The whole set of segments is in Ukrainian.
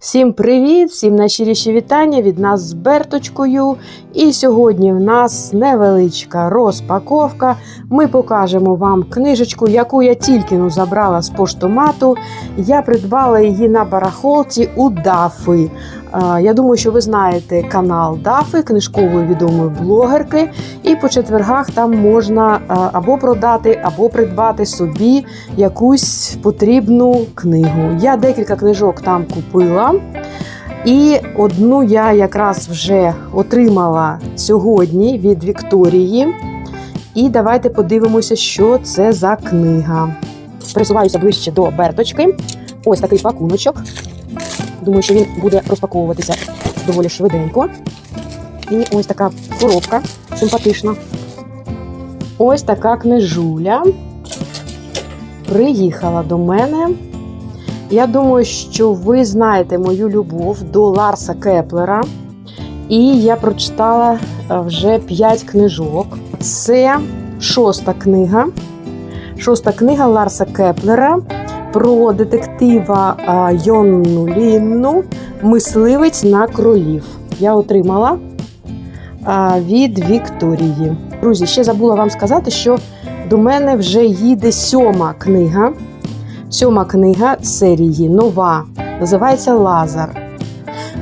Всім привіт, всім найщиріші вітання від нас з Берточкою. І сьогодні в нас невеличка розпаковка. Ми покажемо вам книжечку, яку я тільки забрала з поштомату. Я придбала її на барахолці у Дафи. Я думаю, що ви знаєте канал Дафи, книжкової відомої блогерки. І по четвергах там можна або продати, або придбати собі якусь потрібну книгу. Я декілька книжок там купила. І одну я якраз вже отримала сьогодні від Вікторії. І давайте подивимося, що це за книга. Присуваюся ближче до берточки. Ось такий пакуночок. Думаю, що він буде розпаковуватися доволі швиденько. І ось така коробка симпатична. Ось така книжуля приїхала до мене. Я думаю, що ви знаєте мою любов до Ларса Кеплера. І я прочитала е, вже 5 книжок. Це шоста книга. Шоста книга Ларса Кеплера про детектива Йонну Лінну Мисливець на кролів. Я отримала від Вікторії. Друзі, ще забула вам сказати, що до мене вже їде сьома книга. Сьома книга серії нова. Називається Лазар.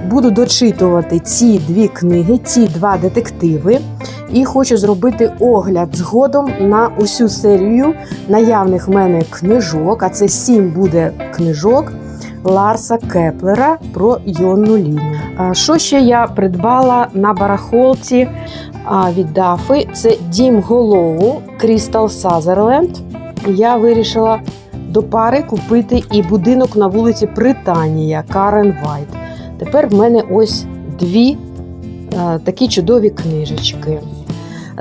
Буду дочитувати ці дві книги, ці два детективи, і хочу зробити огляд згодом на усю серію наявних в мене книжок. А це сім буде книжок Ларса Кеплера про Йонну. А Що ще я придбала на барахолці від Дафи? Це Дім Голоу Крістал Сазерленд. Я вирішила до пари купити і будинок на вулиці Британія Карен Вайт. Тепер в мене ось дві а, такі чудові книжечки.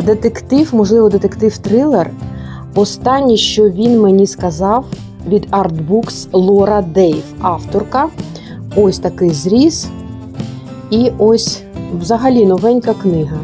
Детектив, можливо, детектив-трилер. Останнє, що він мені сказав від Artbooks Лора Дейв, авторка. Ось такий зріз. І ось взагалі новенька книга.